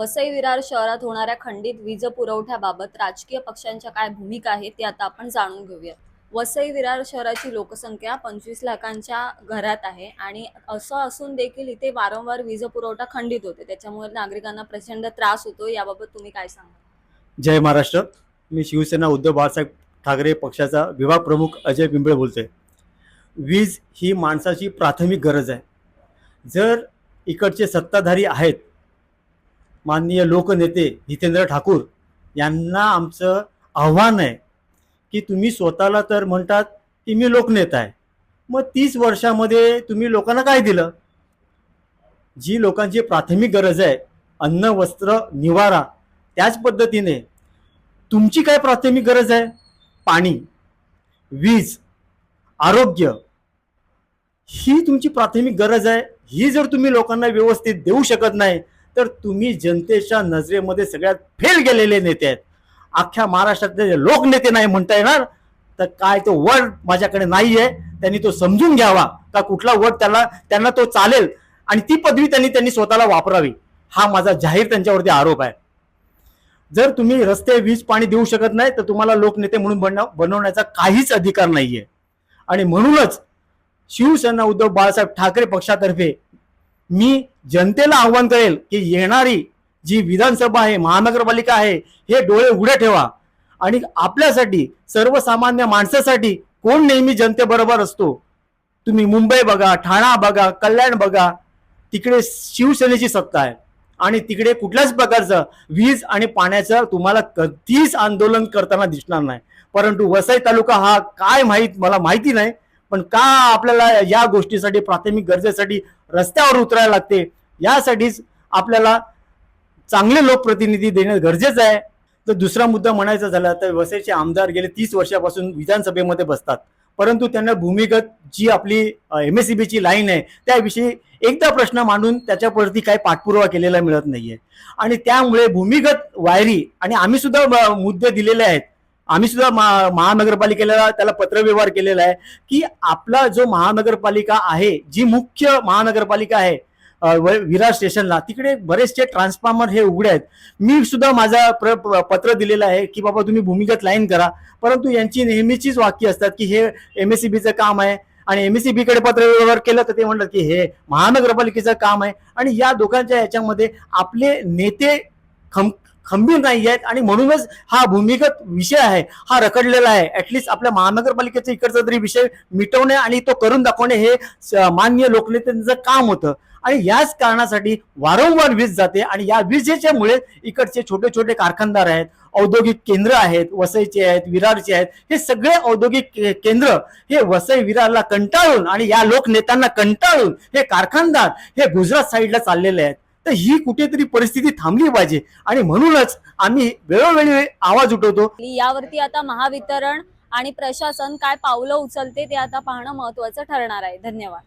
वसई विरार शहरात होणाऱ्या खंडित वीज पुरवठ्याबाबत राजकीय पक्षांच्या काय भूमिका आहे ते आता आपण जाणून घेऊया. वसई विरार शहराची लोकसंख्या पंचवीस लाखांच्या घरात आहे आणि असं असून देखील इथे वारंवार वीज पुरवठा खंडित होते. त्याच्यामुळे नागरिकांना प्रचंड त्रास होतो. याबाबत तुम्ही काय सांगा जय महाराष्ट्र. मी शिवसेना उद्धव बाळासाहेब ठाकरे पक्षाचा विभाग प्रमुख अजय बिंबळे बोलतोय. वीज ही माणसाची प्राथमिक गरज आहे. जर इकडचे सत्ताधारी आहेत माननीय लोकनेते जितेंद्र ठाकूर यांना आमचं आव्हान आहे की तुम्ही स्वतःला तर म्हणतात की मी लोकनेता आहे. मग तीस वर्षामध्ये तुम्ही लोकांना काय दिलं? जी लोकांची प्राथमिक गरज आहे अन्न वस्त्र निवारा त्याच पद्धतीने तुमची काय प्राथमिक गरज आहे? पाणी वीज आरोग्य ही तुमची प्राथमिक गरज आहे. ही जर तुम्ही लोकांना व्यवस्थित देऊ शकत नाही तर तुम्ही जनतेच्या नजरेमध्ये सगळ्यात फेल गेलेले नेते आहेत. अख्ख्या महाराष्ट्रातले लोकनेते नाही म्हणता येणार तर काय तो वर्ड माझ्याकडे नाही आहे त्यांनी तो समजून घ्यावा का कुठला वर्ड त्याला त्यांना तो चालेल आणि ती पदवी त्यांनी त्यांनी स्वतःला वापरावी हा माझा जाहीर त्यांच्यावरती आरोप आहे. जर तुम्ही रस्ते वीज पाणी देऊ शकत नाही तर तुम्हाला लोकनेते म्हणून बनव बनवण्याचा काहीच अधिकार नाहीये. आणि म्हणूनच शिवसेना उद्धव बाळासाहेब ठाकरे पक्षातर्फे मी जनतेला आव्हान करेल की येणारी जी विधानसभा आहे महानगरपालिका आहे हे डोळे उघडे ठेवा. आणि आपल्यासाठी सर्वसामान्य माणसासाठी कोण नेहमी जनतेबरोबर असतो? तुम्ही मुंबई बघा ठाणा बघा कल्याण बघा तिकडे शिवसेनेची सत्ता आहे. आणि तिकडे कुठल्याच प्रकारचं वीज आणि पाण्याचं तुम्हाला कधीच आंदोलन करताना दिसणार नाही. परंतु वसई तालुका हा काय माहीत मला माहिती नाही. पण का आपल्याला या गोष्टीसाठी प्राथमिक गरजेसाठी रस्त्यावर उतरायला लागते? यासाठीच आपल्याला चांगले लोकप्रतिनिधी देणं गरजेचं आहे. तर दुसरा मुद्दा म्हणायचा झाला तर वसईचे आमदार गेले तीस वर्षापासून विधानसभेमध्ये बसतात. परंतु त्यांना भूमिगत जी आपली एम एस सी बीची लाईन आहे त्याविषयी एकदा प्रश्न मांडून त्याच्यावरती काही पाठपुरावा केलेला मिळत नाहीये. आणि त्यामुळे भूमिगत वायरी आणि आम्ही सुद्धा मुद्दे दिलेले आहेत आम्ही सुद्धा महानगरपालिकेला त्याला पत्रव्यवहार केलेला आहे की आपला जो महानगरपालिका आहे जी मुख्य महानगरपालिका आहे व- विरार स्टेशनला तिकडे बरेचसे ट्रान्सफॉर्मर हे उघडे आहेत. मी सुद्धा माझा प्र प- पत्र दिलेलं आहे की बाबा तुम्ही भूमिगत लाईन करा. परंतु यांची नेहमीचीच वाक्य असतात की हे एम एस सी बीचं काम आहे आणि एम एस सी बीकडे पत्र व्यवहार केलं तर ते म्हणतात की हे महानगरपालिकेचं काम आहे. आणि या दोघांच्या याच्यामध्ये आपले नेते खम खंबीर नाही आहेत आणि म्हणूनच हा भूमिगत विषय आहे हा रखडलेला आहे. ऍटलिस्ट आपल्या महानगरपालिकेचा इकडचा तरी विषय मिटवणे आणि तो करून दाखवणे हे मान्य लोकनेत्यांचं काम होतं. आणि याच कारणासाठी वारंवार वीज जाते आणि या विजेच्यामुळे इकडचे छोटे छोटे कारखानदार आहेत औद्योगिक केंद्र आहेत वसईचे आहेत विरारचे आहेत हे सगळे औद्योगिक केंद्र हे वसई विरारला कंटाळून आणि या लोकनेत्यांना कंटाळून हे कारखानदार हे गुजरात साईडला चाललेले आहेत. तर ही कुठेतरी परिस्थिती थांबली पाहिजे. आणि म्हणूनच आम्ही वेळोवेळी आवाज उठवतो. यावरती आता महावितरण आणि प्रशासन काय पावलं उचलते ते आता पाहणं महत्वाचं ठरणार आहे. धन्यवाद.